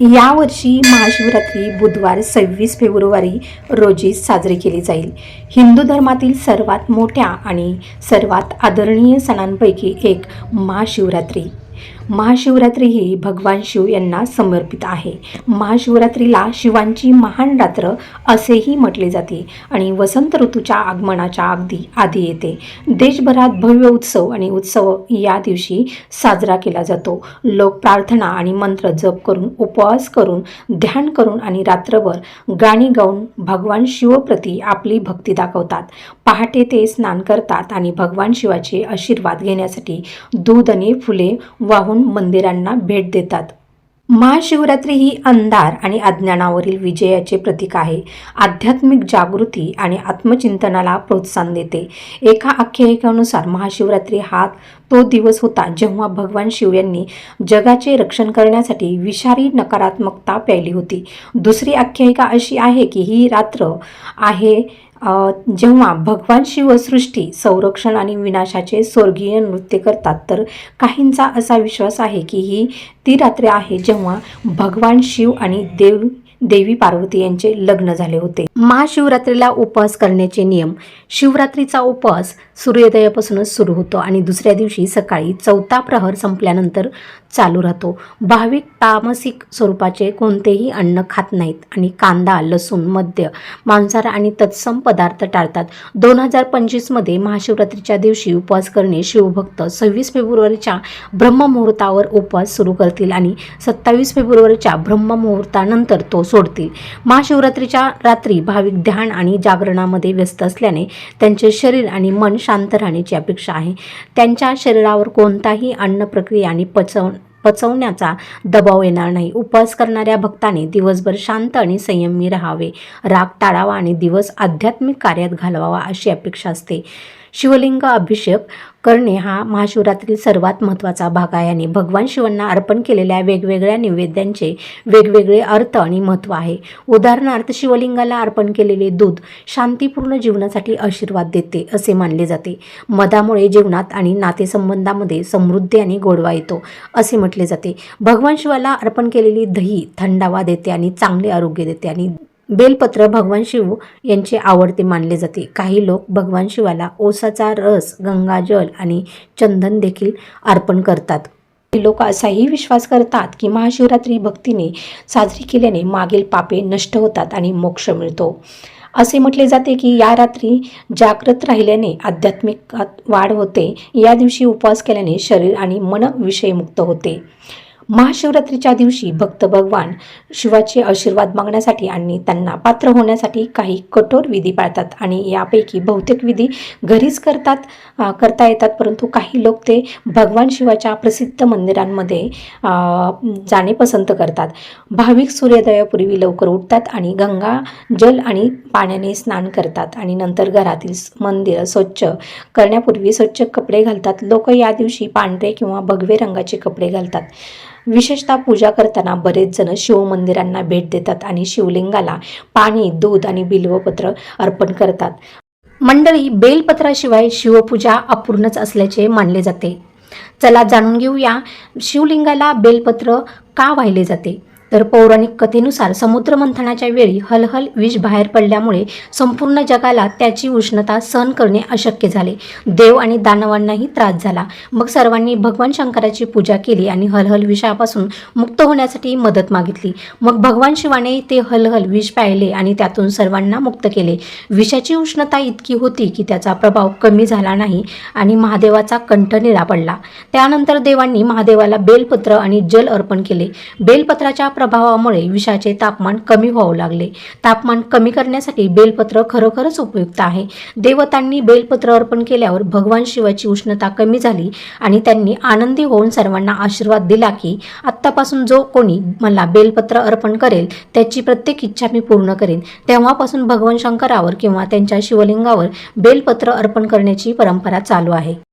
यावर्षी महाशिवरात्री बुधवार सव्वीस फेब्रुवारी रोजी साजरी केली जाईल. हिंदू धर्मातील सर्वात मोठ्या आणि सर्वात आदरणीय सणांपैकी एक महाशिवरात्री. महाशिवरात्री ही भगवान शिव यांना समर्पित आहे. महाशिवरात्रीला शिवांची महान रात्र असेही म्हटले जाते आणि वसंत ऋतूच्या आगमनाच्या अगदी आधी येते. देशभरात भव्य उत्सव आणि उत्सव या दिवशी साजरा केला जातो. लोक प्रार्थना आणि मंत्र जप करून उपवास करून ध्यान करून आणि रात्रभर गाणी गाऊन भगवान शिवप्रती आपली भक्ती दाखवतात. पहाटे ते स्नान करतात आणि भगवान शिवाचे आशीर्वाद घेण्यासाठी दूध आणि फुले वाहून मंदिरांना भेट देतात. महाशिवरात्री ही अंधार आणि अज्ञानावरील विजयाचे प्रतीक आहे. आध्यात्मिक जागृती आणि आत्मचिंतनाला प्रोत्साहन देते. एका आख्यायिकेनुसार महाशिवरात्री हा तो दिवस होता जेव्हा भगवान शिव यांनी जगाचे रक्षण करण्यासाठी विषारी नकारात्मकता प्यायली होती. दुसरी आख्यायिका अशी आहे की ही रात्र आहे जेव्हा भगवान शिव सृष्टी संरक्षण आणि विनाशाचे स्वर्गीय नृत्य करतात तर काहींचा असा विश्वास आहे की ही ती रात्र आहे जेव्हा भगवान शिव आणि देव देवी पार्वती यांचे लग्न झाले होते. महाशिवरात्रीला उपवास करण्याचे नियम. शिवरात्रीचा उपवास सूर्योदयापासूनच सुरू होतो आणि दुसऱ्या दिवशी सकाळी चौथा प्रहर संपल्यानंतर चालू राहतो. भाविक तामसिक स्वरूपाचे कोणतेही अन्न खात नाहीत आणि कांदा लसूण मद्य मांसाहार आणि तत्सम पदार्थ टाळतात. दोन हजार पंचवीसमध्ये महाशिवरात्रीच्या दिवशी उपवास करणे शिवभक्त सव्वीस फेब्रुवारीच्या ब्रह्ममुहूर्तावर उपवास सुरू करतील आणि सत्तावीस फेब्रुवारीच्या ब्रह्ममुहूर्तानंतर तो सोडतील. महाशिवरात्रीच्या रात्री भाविक ध्यान आणि जागरणामध्ये व्यस्त असल्याने त्यांचे शरीर आणि मन शांत राहण्याची अपेक्षा आहे. त्यांच्या शरीरावर कोणताही अन्न प्रक्रिया आणि पचव पचवण्याचा दबाव येणार नाही. उपवास करणाऱ्या भक्ताने दिवसभर शांत आणि संयमी राहावे. राग टाळावा आणि दिवस आध्यात्मिक कार्यात घालवावा अशी अपेक्षा असते. शिवलिंग अभिषेक करणे हा महाशिवरात्रीतील सर्वात महत्त्वाचा भाग आहे आणि भगवान शिवांना अर्पण केलेल्या वेगवेगळ्या नैवेद्यांचे वेगवेगळे अर्थ आणि महत्त्व आहे. उदाहरणार्थ शिवलिंगाला अर्पण केलेले दूध शांतीपूर्ण जीवनासाठी आशीर्वाद देते असे मानले जाते. मधामुळे जीवनात आणि नातेसंबंधामध्ये समृद्धी आणि गोडवा येतो असे म्हटले जाते. भगवान शिवाला अर्पण केलेली दही थंडावा देते आणि चांगले आरोग्य देते आणि बेलपत्र भगवान शिव यांचे आवडते मानले जाते. काही लोक भगवान शिवाला ओसाचा रस गंगाजल आणि चंदन देखील अर्पण करतात. लोक असाही विश्वास करतात की महाशिवरात्री भक्तीने साजरी केल्याने मागील पापे नष्ट होतात आणि मोक्ष मिळतो. असे म्हटले जाते की या रात्री जागृत राहिल्याने आध्यात्मिक वाढ होते. या दिवशी उपवास केल्याने शरीर आणि मन विषयमुक्त होते. महाशिवरात्रीच्या दिवशी भक्त भगवान शिवाचे आशीर्वाद मागण्यासाठी आणि त्यांना पात्र होण्यासाठी काही कठोर विधी पाळतात आणि यापैकी बहुतेक विधी घरीच करतात करता येतात परंतु काही लोक ते भगवान शिवाच्या प्रसिद्ध मंदिरांमध्ये जाणे पसंत करतात. भाविक सूर्योदयापूर्वी लवकर उठतात आणि गंगा जल आणि पाण्याने स्नान करतात आणि नंतर घरातील मंदिर स्वच्छ करण्यापूर्वी स्वच्छ कपडे घालतात. लोक या दिवशी पांढरे किंवा भगवे रंगाचे कपडे घालतात. विशेषतः पूजा करताना बरेच जण शिवमंदिरांना भेट देतात आणि शिवलिंगाला पाणी दूध आणि बिल्वपत्र अर्पण करतात. मंडळी बेलपत्राशिवाय शिवपूजा अपूर्णच असल्याचे मानले जाते. चला जाणून घेऊया शिवलिंगाला बेलपत्र का वाहिले जाते? तर पौराणिक कथेनुसार समुद्रमंथनाच्या वेळी हलहल विष बाहेर पडल्यामुळे संपूर्ण जगाला त्याची उष्णता सहन करणे अशक्य झाले. देव आणि दानवांनाही त्रास झाला. मग सर्वांनी भगवान शंकराची पूजा केली आणि हलहल विषापासून मुक्त होण्यासाठी मदत मागितली. मग भगवान शिवाने ते हलहल विष पाहिले आणि त्यातून सर्वांना मुक्त केले. विषाची उष्णता इतकी होती की त्याचा प्रभाव कमी झाला नाही आणि महादेवाचा कंठ निळा पडला. त्यानंतर देवांनी महादेवाला बेलपत्र आणि जल अर्पण केले. बेलपत्राच्या प्रभावामुळे विषाचे तापमान कमी व्हावू लागले. तापमान कमी करण्यासाठी बेलपत्र खरोखरच उपयुक्त आहे. देवतांनी बेलपत्र अर्पण केल्यावर भगवान शिवाची उष्णता कमी झाली आणि त्यांनी आनंदी होऊन सर्वांना आशीर्वाद दिला की आत्तापासून जो कोणी मला बेलपत्र अर्पण करेल त्याची प्रत्येक इच्छा मी पूर्ण करेन. तेव्हापासून भगवान शंकरावर किंवा त्यांच्या शिवलिंगावर बेलपत्र अर्पण करण्याची परंपरा चालू आहे.